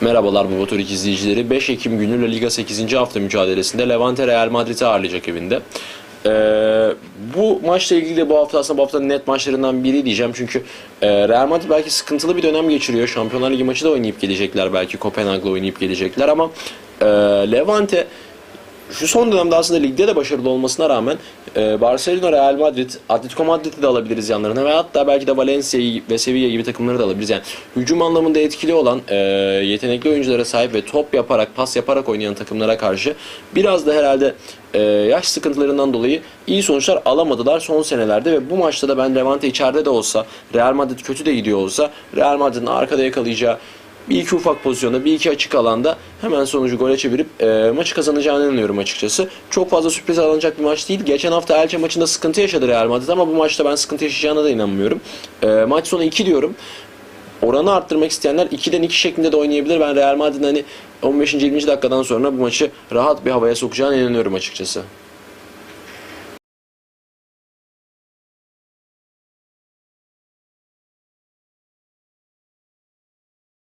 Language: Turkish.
Merhabalar bu Motor izleyicileri. 5 Ekim günü La Liga 8. hafta mücadelesinde Levante Real Madrid'i ağırlayacak evinde. Ee, bu maçla ilgili de bu hafta aslında bu haftanın net maçlarından biri diyeceğim. Çünkü e, Real Madrid belki sıkıntılı bir dönem geçiriyor. Şampiyonlar Ligi maçı da oynayıp gelecekler belki. Kopenhag'la oynayıp gelecekler ama e, Levante şu son dönemde aslında ligde de başarılı olmasına rağmen e, Barcelona, Real Madrid, Atletico Madrid'i de alabiliriz yanlarına ve hatta belki de Valencia'yı ve Sevilla gibi takımları da alabiliriz. Yani hücum anlamında etkili olan, e, yetenekli oyunculara sahip ve top yaparak, pas yaparak oynayan takımlara karşı biraz da herhalde e, yaş sıkıntılarından dolayı iyi sonuçlar alamadılar son senelerde ve bu maçta da ben Levante içeride de olsa, Real Madrid kötü de gidiyor olsa Real Madrid'in arkada yakalayacağı bir iki ufak pozisyonda, bir iki açık alanda hemen sonucu gole çevirip e, maçı kazanacağını inanıyorum açıkçası. Çok fazla sürpriz alınacak bir maç değil. Geçen hafta Elche maçında sıkıntı yaşadı Real Madrid ama bu maçta ben sıkıntı yaşayacağına da inanmıyorum. E, maç sonu 2 diyorum. Oranı arttırmak isteyenler 2'den 2 şeklinde de oynayabilir. Ben Real Madrid'in hani 15. 20. dakikadan sonra bu maçı rahat bir havaya sokacağına inanıyorum açıkçası.